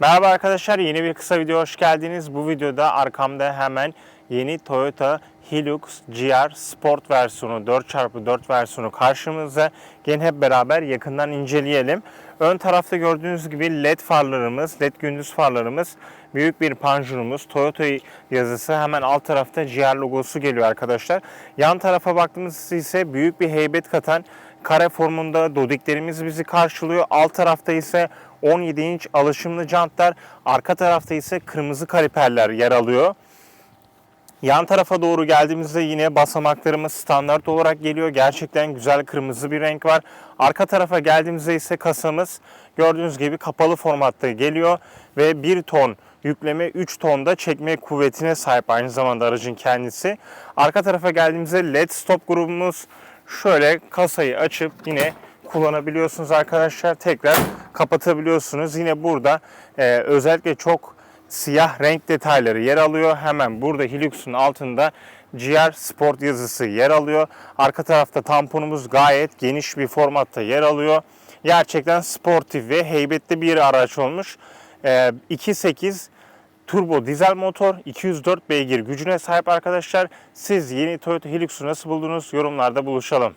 Merhaba arkadaşlar yeni bir kısa video hoş geldiniz. Bu videoda arkamda hemen yeni Toyota Hilux GR Sport versiyonu 4x4 versiyonu karşımızda. Gelin hep beraber yakından inceleyelim. Ön tarafta gördüğünüz gibi led farlarımız, led gündüz farlarımız, büyük bir panjurumuz, Toyota yazısı hemen alt tarafta GR logosu geliyor arkadaşlar. Yan tarafa baktığımızda ise büyük bir heybet katan kare formunda dodiklerimiz bizi karşılıyor. Alt tarafta ise 17 inç alışımlı jantlar, arka tarafta ise kırmızı kaliperler yer alıyor. Yan tarafa doğru geldiğimizde yine basamaklarımız standart olarak geliyor. Gerçekten güzel kırmızı bir renk var. Arka tarafa geldiğimizde ise kasamız gördüğünüz gibi kapalı formatta geliyor ve 1 ton yükleme 3 tonda çekme kuvvetine sahip aynı zamanda aracın kendisi. Arka tarafa geldiğimizde LED stop grubumuz şöyle kasayı açıp yine kullanabiliyorsunuz arkadaşlar. Tekrar kapatabiliyorsunuz. Yine burada e, özellikle çok siyah renk detayları yer alıyor. Hemen burada Hilux'un altında GR Sport yazısı yer alıyor. Arka tarafta tamponumuz gayet geniş bir formatta yer alıyor. Gerçekten sportif ve heybetli bir araç olmuş. Ee, 2.8 turbo dizel motor 204 beygir gücüne sahip arkadaşlar. Siz yeni Toyota Hilux'u nasıl buldunuz? Yorumlarda buluşalım.